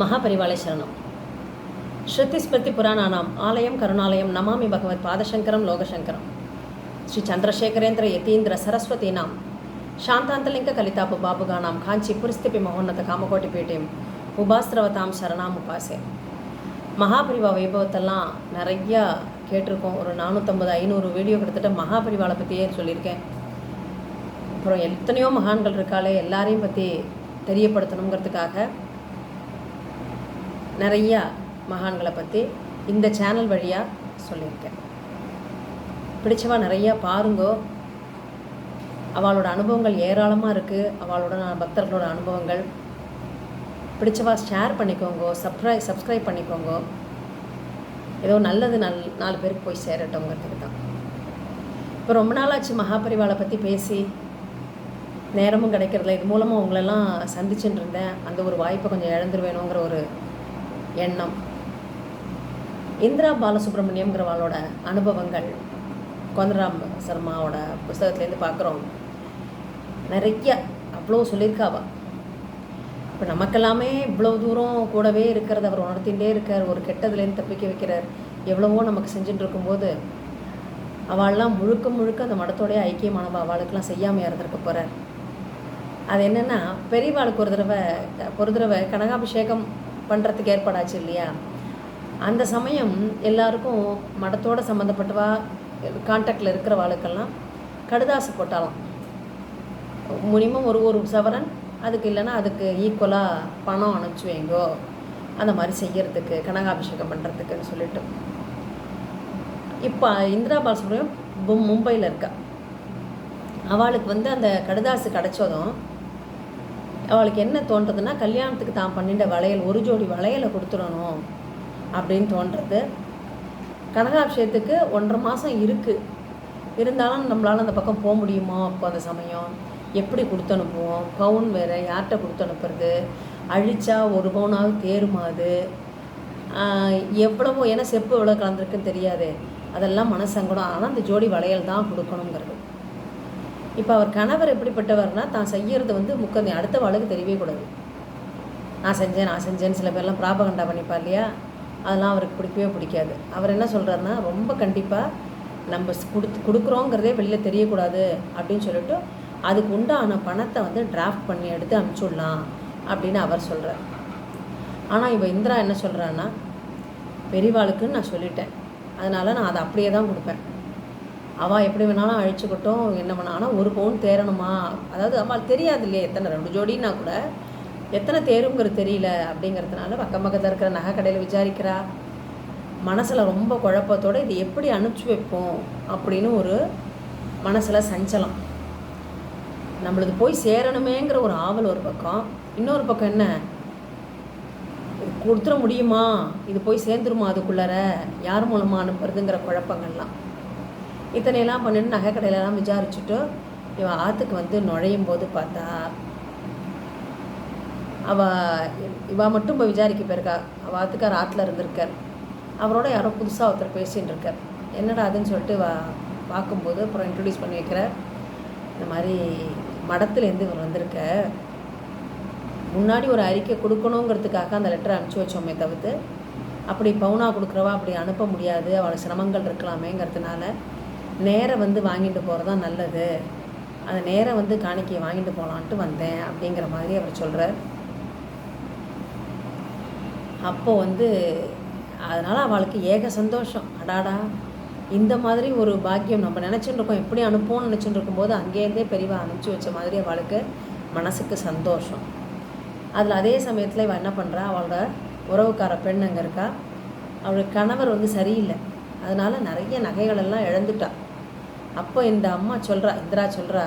మహాపరివాళే శరణం శృతిస్మృతి పురాణానాం ఆలయం కరుణాలయం నమామి భగవత్ పాదశంకరం లోకశంకరం శ్రీ చంద్రశేఖరేంద్ర యతీంద్ర సరస్వతీనాం శాంతాంతలింక కలితాపు బాబుగానాం కాంచి పురిస్థిపి మహోన్నత காமகோட்டி பீட்டியம் உபாஸ்திரவதாம் சரணாம் உபாசே மகாபரிவா வைபவத்தெல்லாம் நிறையா கேட்டிருக்கோம் ஒரு நானூற்றம்பது ஐநூறு வீடியோ கிட்டத்தட்ட மகாபரிவாளை பற்றியே சொல்லியிருக்கேன் அப்புறம் எத்தனையோ மகான்கள் இருக்காளே எல்லாரையும் பற்றி தெரியப்படுத்தணுங்கிறதுக்காக நிறையா மகான்களை பற்றி இந்த சேனல் வழியாக சொல்லியிருக்கேன். பிடிச்சவா நிறையா பாருங்கோ. அவளோட அனுபவங்கள் ஏராளமாக இருக்குது அவளோட பக்தர்களோட அனுபவங்கள். பிடிச்சவா ஷேர் பண்ணிக்கோங்க. சப்ரை சப்ஸ்கிரைப் பண்ணிக்கோங்க. ஏதோ நல்லது நல் நாலு பேருக்கு போய் சேரட்டோங்கிறதுக்கு தான். இப்போ ரொம்ப நாளாச்சு மகாபரிவாளை பற்றி பேசி நேரமும் கிடைக்கிறதில்ல. இது மூலமாக உங்களெல்லாம் சந்திச்சுட்டு இருந்தேன். அந்த ஒரு வாய்ப்பை கொஞ்சம் இழந்துருவேணுங்கிற ஒரு எண்ணம். இந்திரா பாலசுப்ரமணியம்ங்கிறவாளோட அனுபவங்கள் கோந்தராம் சர்மாவோட புஸ்தகத்துலேருந்து பார்க்குறோம். நிறைய அவ்வளோ சொல்லியிருக்காவா. இப்போ நமக்கெல்லாமே இவ்வளோ தூரம் கூடவே இருக்கிறது அவர் உணர்த்திகிட்டே இருக்கார். ஒரு கெட்டதுலேருந்து தப்பிக்க வைக்கிறார். எவ்வளவோ நமக்கு செஞ்சுட்டு இருக்கும்போது அவள்லாம் முழுக்க முழுக்க அந்த மடத்தோடைய ஐக்கியமானவ. அவளுக்கெல்லாம் செய்யாமல் இறந்துருக்க போகிறார் அது என்னென்னா பெரியவாளுக்கு ஒரு தடவை ஒரு தடவை கனகாபிஷேகம் பண்ணுறதுக்கு ஏற்பாடாச்சு இல்லையா? அந்த சமயம் எல்லாருக்கும் மடத்தோட சம்மந்தப்பட்டவா கான்டாக்டில் இருக்கிறவாளுக்கெல்லாம் கடுதாசு போட்டாலாம். மினிமம் ஒரு ஒரு சவரன் அதுக்கு இல்லைன்னா அதுக்கு ஈக்குவலாக பணம் அனுப்பிச்சு வைங்கோ அந்த மாதிரி செய்கிறதுக்கு கனகாபிஷேகம் பண்ணுறதுக்குன்னு சொல்லிட்டு. இப்போ இந்திரா பாலசுப்ரமணியம் மும்பையில் இருக்கா. அவளுக்கு வந்து அந்த கடுதாசு கிடச்சதும் அவளுக்கு என்ன தோன்றதுன்னா கல்யாணத்துக்கு தான் பண்ணிட்ட வளையல் ஒரு ஜோடி வளையலை கொடுத்துடணும் அப்படின்னு தோன்றது. கனகாபிஷேகத்துக்கு ஒன்றரை மாதம் இருக்குது இருந்தாலும் நம்மளால் அந்த பக்கம் போக முடியுமோ அப்போ அந்த சமயம்? எப்படி கொடுத்து அனுப்புவோம் பவுன் வேறு யார்கிட்ட கொடுத்து அனுப்புறது அழிச்சா ஒரு பவுனாவது தேருமா அது? எவ்வளவோ ஏன்னா செப்பு எவ்வளோ கலந்துருக்குன்னு தெரியாது. அதெல்லாம் மனசங்கடம். ஆனால் அந்த ஜோடி வளையல் தான் கொடுக்கணுங்கிறது. இப்போ அவர் கணவர் எப்படிப்பட்டவர்னா தான் செய்கிறது வந்து முக்கந்தி அடுத்த வாழ்க்கை தெரியவே கூடாது. நான் செஞ்சேன் நான் செஞ்சேன்னு சில பேர்லாம் பிராபகண்டா பண்ணிப்பா இல்லையா? அதெல்லாம் அவருக்கு பிடிக்கவே பிடிக்காது. அவர் என்ன சொல்கிறாருன்னா ரொம்ப கண்டிப்பாக நம்ம கொடுத்து கொடுக்குறோங்கிறதே வெளியில் தெரியக்கூடாது அப்படின்னு சொல்லிட்டு அதுக்கு உண்டான பணத்தை வந்து டிராஃப்ட் பண்ணி எடுத்து அனுப்பிச்சுடலாம் அப்படின்னு அவர் சொல்கிறார் ஆனால் இப்போ இந்திரா என்ன சொல்கிறான்னா பெரியவாளுக்குன்னு நான் சொல்லிட்டேன். அதனால் நான் அதை அப்படியே தான் கொடுப்பேன். அவள் எப்படி வேணாலும் அழிச்சுக்கிட்டோம் என்ன பண்ண ஒரு பவுன் தேரணுமா அதாவது அவள் தெரியாது இல்லையா எத்தனை ரெண்டு ஜோடின்னா கூட எத்தனை தேருங்கிறது தெரியல அப்படிங்கிறதுனால பக்கம் பக்கத்தில் இருக்கிற நகை கடையில் விசாரிக்கிறா. மனசில் ரொம்ப குழப்பத்தோடு இது எப்படி அனுப்பிச்சி வைப்போம் அப்படின்னு ஒரு மனசில் சஞ்சலம். நம்மளது போய் சேரணுமேங்கிற ஒரு ஆவல் ஒரு பக்கம். இன்னொரு பக்கம் என்ன? கொடுத்துட முடியுமா? இது போய் சேர்ந்துருமா அதுக்குள்ளார? யார் மூலமாக அனுப்புறதுங்கிற குழப்பங்கள்லாம். இத்தனையெல்லாம் பண்ணிட்டு நகை கடையிலலாம் விசாரிச்சுட்டு இவன் ஆற்றுக்கு வந்து நுழையும் போது பார்த்தா அவள் இவள் மட்டும் இப்போ விசாரிக்க போயிருக்கா. அவள் ஆற்றுக்கார் ஆற்றுல இருந்திருக்கார். அவரோட யாரோ புதுசாக ஒருத்தர் பேசின்னு இருக்கார் என்னடா அதுன்னு சொல்லிட்டு வா பார்க்கும்போது அப்புறம் இன்ட்ரடியூஸ் பண்ணி வைக்கிறார். இந்த மாதிரி மடத்துலேருந்து இவர் வந்திருக்க முன்னாடி ஒரு அறிக்கை கொடுக்கணுங்கிறதுக்காக அந்த லெட்டர் அனுப்பிச்சி வச்சோமே தவிர்த்து அப்படி பவுனா கொடுக்குறவா அப்படி அனுப்ப முடியாது. அவளை சிரமங்கள் இருக்கலாமேங்கிறதுனால நேரம் வந்து வாங்கிட்டு போகிறது தான் நல்லது. அந்த நேரம் வந்து காணிக்கையை வாங்கிட்டு போகலான்ட்டு வந்தேன் அப்படிங்கிற மாதிரி அவர் சொல்கிறார் அப்போது வந்து அதனால் அவளுக்கு ஏக சந்தோஷம். அடாடா இந்த மாதிரி ஒரு பாக்கியம் நம்ம நினச்சிட்டு இருக்கோம் எப்படி அனுப்போம்னு நினச்சிட்டு இருக்கும்போது அங்கேருந்தே பெரியவா அனுப்பிச்சி வச்ச மாதிரி அவளுக்கு மனசுக்கு சந்தோஷம். அதில் அதே சமயத்தில் இவள் என்ன பண்ணுறா அவளோட உறவுக்கார பெண் அங்கே இருக்கா. அவளுக்கு கணவர் வந்து சரியில்லை. அதனால் நிறைய நகைகள் எல்லாம் அப்போ இந்த அம்மா சொல்கிறா இந்திரா சொல்கிறா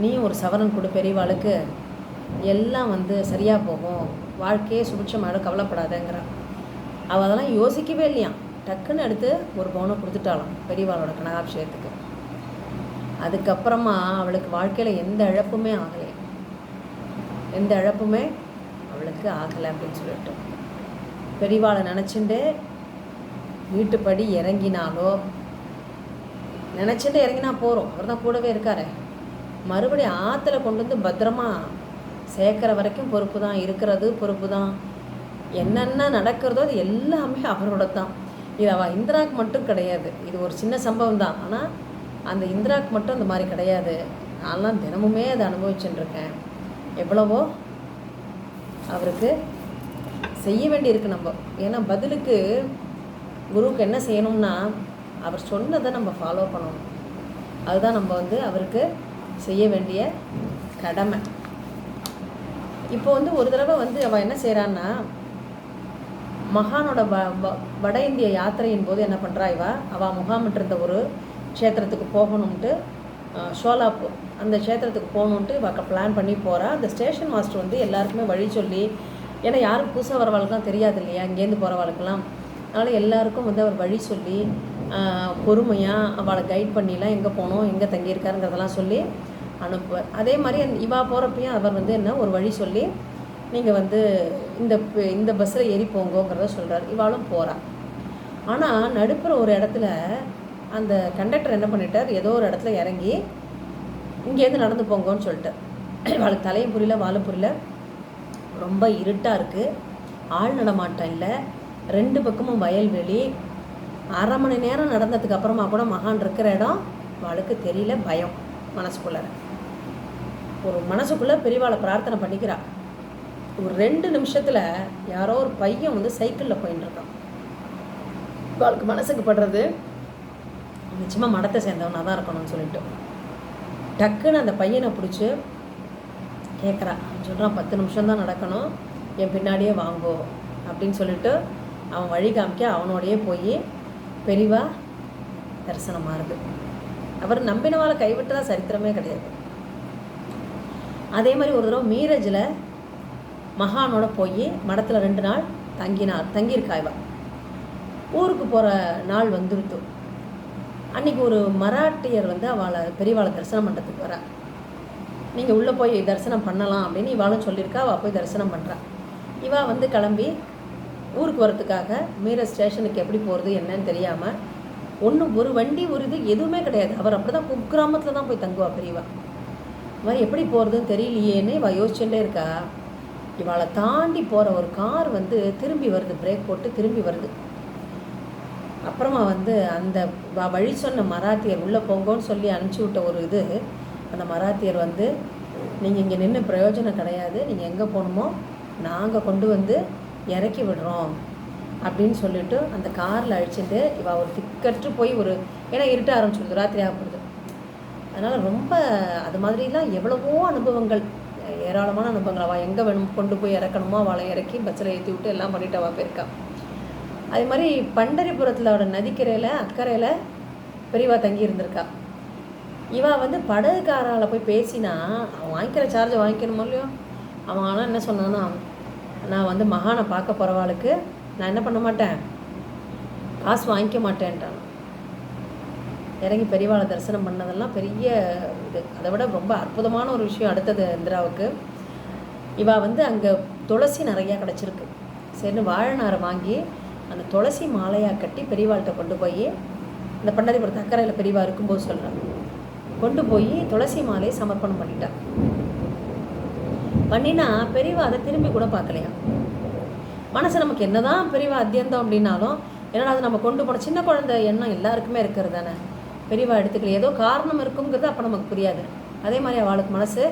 நீயும் ஒரு சவரன் கொடு பெரியவாளுக்கு. எல்லாம் வந்து சரியாக போகும். வாழ்க்கையே சுபிட்சமாக கவலைப்படாதேங்கிறா. அவள் அதெல்லாம் யோசிக்கவே இல்லையாம். டக்குன்னு எடுத்து ஒரு பவுனை கொடுத்துட்டாலும் பெரியவாளோட கனகாபிஷேகத்துக்கு. அதுக்கப்புறமா அவளுக்கு வாழ்க்கையில் எந்த இழப்புமே ஆகலை. எந்த இழப்புமே அவளுக்கு ஆகலை அப்படின்னு சொல்லிட்டு. பெரியவாளை நினச்சிண்டு வீட்டுப்படி இறங்கினாலோ நினச்சிட்டு இறங்கினா போகிறோம் அவர் தான் கூடவே இருக்காரு. மறுபடியும் ஆற்றுல கொண்டு வந்து பத்திரமா சேர்க்குற வரைக்கும் பொறுப்பு தான் இருக்கிறது பொறுப்பு தான் என்னென்ன நடக்கிறதோ அது எல்லாமே அவரோட தான் இது அவள் இந்திராக்கு மட்டும் கிடையாது. இது ஒரு சின்ன சம்பவம் தான் ஆனால் அந்த இந்திராக்கு மட்டும் அந்த மாதிரி கிடையாது. நான்லாம் தினமுமே அதை அனுபவிச்சுட்டுருக்கேன். எவ்வளவோ அவருக்கு செய்ய வேண்டியிருக்கு நம்ம. ஏன்னா பதிலுக்கு குருவுக்கு என்ன செய்யணும்னா அவர் சொன்னதை நம்ம ஃபாலோ பண்ணணும். அதுதான் நம்ம வந்து அவருக்கு செய்ய வேண்டிய கடமை. இப்போ வந்து ஒரு தடவை வந்து அவள் என்ன செய்கிறான்னா மகானோட வ வட இந்திய யாத்திரையின் போது என்ன பண்ணுறா இவா? அவள் முகாமிட்டிருந்த ஒரு க்ஷேத்திரத்துக்கு போகணுன்ட்டு ஷோலாப்பு ஷோலாப்பூர் அந்த க்ஷேத்திரத்துக்கு போகணுன்ட்டு இவ பிளான் பண்ணி போகிறா அந்த ஸ்டேஷன் மாஸ்டர் வந்து எல்லாருக்குமே வழி சொல்லி ஏன்னா யாரும் புதுசாக வரவாளுக்கெலாம் தெரியாது இல்லையா? இங்கேருந்து போகிறவாளுக்கெல்லாம் அதனால் எல்லாருக்கும் வந்து அவர் வழி சொல்லி பொறுமையாக அவளை கைட் பண்ணிலாம் எங்கே போகணும் எங்கே தங்கியிருக்காருங்கிறதெல்லாம் சொல்லி அனுப்புவார் அதே மாதிரி இவா போகிறப்பையும் அவர் வந்து என்ன ஒரு வழி சொல்லி நீங்கள் வந்து இந்த இந்த பஸ்ஸில் ஏறி போங்கோங்கிறத சொல்கிறார் இவாளும் போகிறாள் ஆனால் நடுப்புற ஒரு இடத்துல அந்த கண்டக்டர் என்ன பண்ணிட்டார்? ஏதோ ஒரு இடத்துல இறங்கி இங்கேருந்து நடந்து போங்கன்னு சொல்லிட்டார் இவாளுக்கு தலையும் புரியல வாழும் புரியல. ரொம்ப இருட்டாக இருக்குது ஆள் நடமாட்டம் இல்லை ரெண்டு பக்கமும் வயல்வெளி. அரை மணி நேரம் நடந்ததுக்கு அப்புறமா கூட மகான் இருக்கிற இடம் அவளுக்கு தெரியல பயம் மனசுக்குள்ளார ஒரு மனசுக்குள்ளே பெரியவாளை பிரார்த்தனை பண்ணிக்கிறா. ஒரு ரெண்டு நிமிஷத்தில் யாரோ ஒரு பையன் வந்து சைக்கிளில் போயின்னு இருக்கான். இவாளுக்கு மனசுக்கு படுறது நிச்சயமாக மடத்தை சேர்ந்தவனாக தான் இருக்கணும்னு சொல்லிட்டு. டக்குன்னு அந்த பையனை பிடிச்சி கேட்குறா சொல்கிறான் பத்து நிமிஷம் தான் நடக்கணும். என் பின்னாடியே வாங்கோ. அப்படின்னு சொல்லிட்டு அவன் வழி காமிக்க அவனோடையே போய் பெரிவா தரிசனம் இருக்குது அவர் நம்பினவாளை கைவிட்டதா சரித்திரமே கிடையாது. அதே மாதிரி ஒரு தடவை மீரஜில் மகானோட போய் மடத்தில் ரெண்டு நாள் தங்கினார் தங்கியிருக்காய்வா ஊருக்கு போகிற நாள் வந்துருத்து. அன்றைக்கி ஒரு மராட்டியர் வந்து அவளை பெரியவாளை தரிசனம் பண்ணுறதுக்கு வரா நீங்கள் உள்ளே போய் தரிசனம் பண்ணலாம் அப்படின்னு இவாளும் சொல்லியிருக்கா அவள் போய் தரிசனம் பண்ணுறா இவா வந்து கிளம்பி ஊருக்கு வரத்துக்காக மீற ஸ்டேஷனுக்கு எப்படி போகிறது என்னன்னு தெரியாமல் ஒன்றும் ஒரு வண்டி ஒரு இது எதுவுமே கிடையாது. அவர் அப்படி தான் குக்கிராமத்தில் தான் போய் தங்குவா பெரியவா. மாதிரி எப்படி போகிறதுன்னு தெரியலையேன்னு இவள் யோசிச்சுட்டே இருக்கா. இவளை தாண்டி போகிற ஒரு கார் வந்து திரும்பி வருது பிரேக் போட்டு திரும்பி வருது. அப்புறமா வந்து அந்த வ- வழி சொன்ன மராத்தியர் உள்ளே போங்கோன்னு சொல்லி அனுப்பிச்சி விட்ட ஒரு இது. அந்த மராத்தியர் வந்து நீங்கள் இங்கே நின்று பிரயோஜனம் கிடையாது. நீங்கள் எங்கே போகணுமோ நாங்கள் கொண்டு வந்து இறக்கி விடுறோம் அப்படின்னு சொல்லிட்டு அந்த காரில் அழிச்சிட்டு இவள் ஒரு திக்கற்று போய் ஒரு ஏன்னா இருட்ட ஆரம்பிச்சிடுது ராத்திரி ஆகப்படுது அதனால் ரொம்ப அது மாதிரிலாம் எவ்வளவோ அனுபவங்கள் ஏராளமான அனுபவங்கள். அவள் எங்கே வேணும் கொண்டு போய் இறக்கணுமோ? அவளை இறக்கி பஸ்ஸில் ஏற்றி விட்டு எல்லாம் பண்ணிட்டு அவள் போயிருக்கா. அதே மாதிரி பண்டரிபுரத்தில் அவட நதிக்கரையில் அக்கறையில் பெரியவா தங்கி இருந்திருக்கா. இவா வந்து படகுக்காரால் போய் பேசினா அவன் வாங்கிக்கிற சார்ஜை வாங்கிக்கணுமோ இல்லையோ? அவன் ஆனால் என்ன சொன்னான்னா நான் வந்து மகானை பார்க்க போகிறவாளுக்கு நான் என்ன பண்ண மாட்டேன்? காசு வாங்கிக்க மாட்டேன்ட்டான். இறங்கி பெரியவாளை தரிசனம் பண்ணதெல்லாம் பெரிய இது. அதை விட ரொம்ப அற்புதமான ஒரு விஷயம் அடுத்தது இந்திராவுக்கு. இவா வந்து அங்கே துளசி நிறையா கிடச்சிருக்கு. சரின்னு வாழைநாரை வாங்கி அந்த துளசி மாலையாக கட்டி பெரியவாள்கிட்ட கொண்டு போய் இந்த பண்டரிபுரத்து அக்கறையில் பெரியவா இருக்கும்போது சொல்கிறான் கொண்டு போய் துளசி மாலையை சமர்ப்பணம் பண்ணிட்டான் பண்ணினா பெரியவா அதை திரும்பி கூட பார்க்கலையா? மனசு நமக்கு என்னதான் பெரியவா அத்தியந்தம் அப்படின்னாலும் என்னடா அது நம்ம கொண்டு போன சின்ன குழந்தை எண்ணம் எல்லாருக்குமே இருக்கிறது தானே? பெரியவா எடுத்துக்கல ஏதோ காரணம் இருக்குங்கிறது அப்போ நமக்கு புரியாது. அதே மாதிரி அவளுக்கு மனசு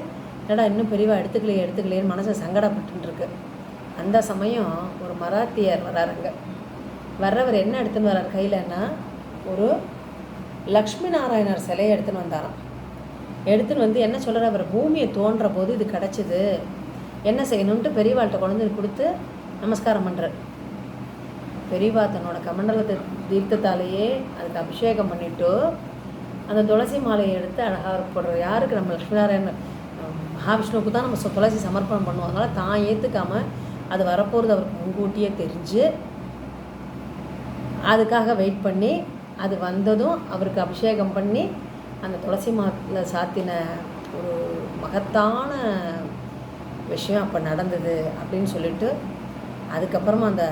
என்னடா இன்னும் பெரியவா எடுத்துக்கலையே எடுத்துக்கலையேன்னு மனசு சங்கடப்பட்டுன்னு இருக்கு அந்த சமயம் ஒரு மராத்தியர் வராருங்க வர்றவர் என்ன எடுத்துன்னு வர்றார்? கையிலன்னா ஒரு லக்ஷ்மி நாராயணர் சிலையை எடுத்துன்னு வந்தாராம். எடுத்துன்னு வந்து என்ன சொல்கிறார் அவர் பூமியை தோன்ற போது இது கிடச்சிது. என்ன செய்யணும்ட்டு பெரியவாள்கிட்ட கொண்டு வந்து கொடுத்து நமஸ்காரம் பண்ணுறார் பெரியவா தன்னோட கமண்டலத்தை தீர்த்தத்தாலேயே அதுக்கு அபிஷேகம் பண்ணிவிட்டு அந்த துளசி மாலையை எடுத்து அழகாக போடுற யாருக்கு? நம்ம லக்ஷ்மிநாராயணன் அஹ், மகாவிஷ்ணுவுக்கு தான் நம்ம துளசி சமர்ப்பணம் பண்ணுவோம். அதனால் தான் ஏற்றுக்காமல் அது வரப்போகிறது அவருக்கு முன்கூட்டியே தெரிஞ்சு அதுக்காக வெயிட் பண்ணி அது வந்ததும் அவருக்கு அபிஷேகம் பண்ணி அந்த துளசி மால சாத்தின ஒரு மகத்தான விஷயம் அப்போ நடந்தது அப்படின்னு சொல்லிட்டு அதுக்கப்புறமா அந்த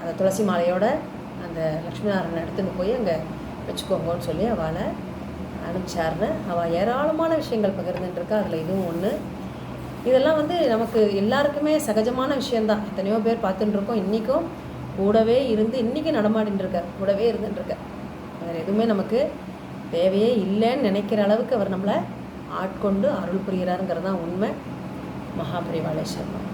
அந்த துளசி மாலையோட அந்த லக்ஷ்மி நாராயணன் எடுத்துன்னு போய் அங்கே வச்சுக்கோங்கன்னு சொல்லி அவளை அனுப்பிச்சாருன்னு. அவள் ஏராளமான விஷயங்கள் பகிர்ந்துட்டுருக்கா. அதில் இதுவும் ஒன்று இதெல்லாம் வந்து நமக்கு எல்லாருக்குமே சகஜமான விஷயந்தான் எத்தனையோ பேர் பார்த்துட்டுருக்கோம். இன்றைக்கும் கூடவே இருந்து இன்றைக்கும் நடமாடின்னு இருக்க கூடவே இருந்துட்டுருக்க. அதில் வேறு எதுவுமே நமக்கு தேவையே இல்லைன்னு நினைக்கிற அளவுக்கு அவர் நம்மளை ஆட்கொண்டு அருள் புரிகிறாருங்கிறது தான் உண்மை. மகாபரிவாளேஸ்வரம்